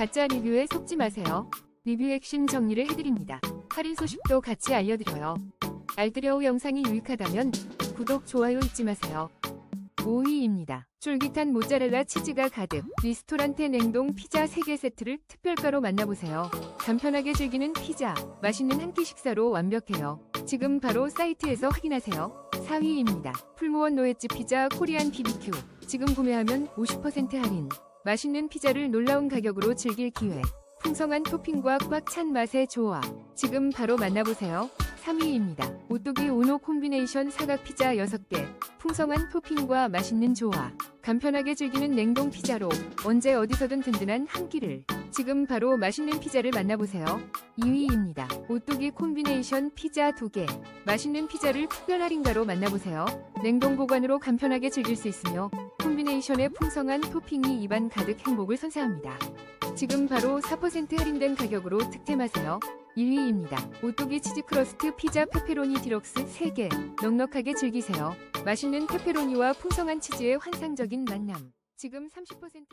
가짜 리뷰에 속지 마세요. 리뷰 핵심 정리를 해드립니다. 할인 소식도 같이 알려드려요. 알뜰여우 영상이 유익하다면 구독, 좋아요 잊지 마세요. 5위입니다. 쫄깃한 모짜렐라 치즈가 가득 리스토란테 냉동 피자 3개 세트를 특별가로 만나보세요. 간편하게 즐기는 피자, 맛있는 한 끼 식사로 완벽해요. 지금 바로 사이트에서 확인하세요. 4위입니다. 풀무원 노예집 피자 코리안 BBQ. 지금 구매하면 50% 할인. 맛있는 피자를 놀라운 가격으로 즐길 기회. 풍성한 토핑과 꽉 찬 맛의 조화. 지금 바로 만나보세요. 3위입니다. 오뚜기 오노 콤비네이션 사각 피자 6개. 풍성한 토핑과 맛있는 조화. 간편하게 즐기는 냉동 피자로 언제 어디서든 든든한 한 끼를. 지금 바로 맛있는 피자를 만나보세요. 2위입니다. 오뚜기 콤비네이션 피자 2개. 맛있는 피자를 특별 할인가로 만나보세요. 냉동 보관으로 간편하게 즐길 수 있으며 콤비네이션의 풍성한 토핑이 입안 가득 행복을 선사합니다. 지금 바로 4% 할인된 가격으로 득템하세요. 1위입니다. 오뚜기 치즈 크러스트 피자 페페로니 디럭스 3개. 넉넉하게 즐기세요. 맛있는 페페로니와 풍성한 치즈의 환상적인 만남. 지금 30% 할인...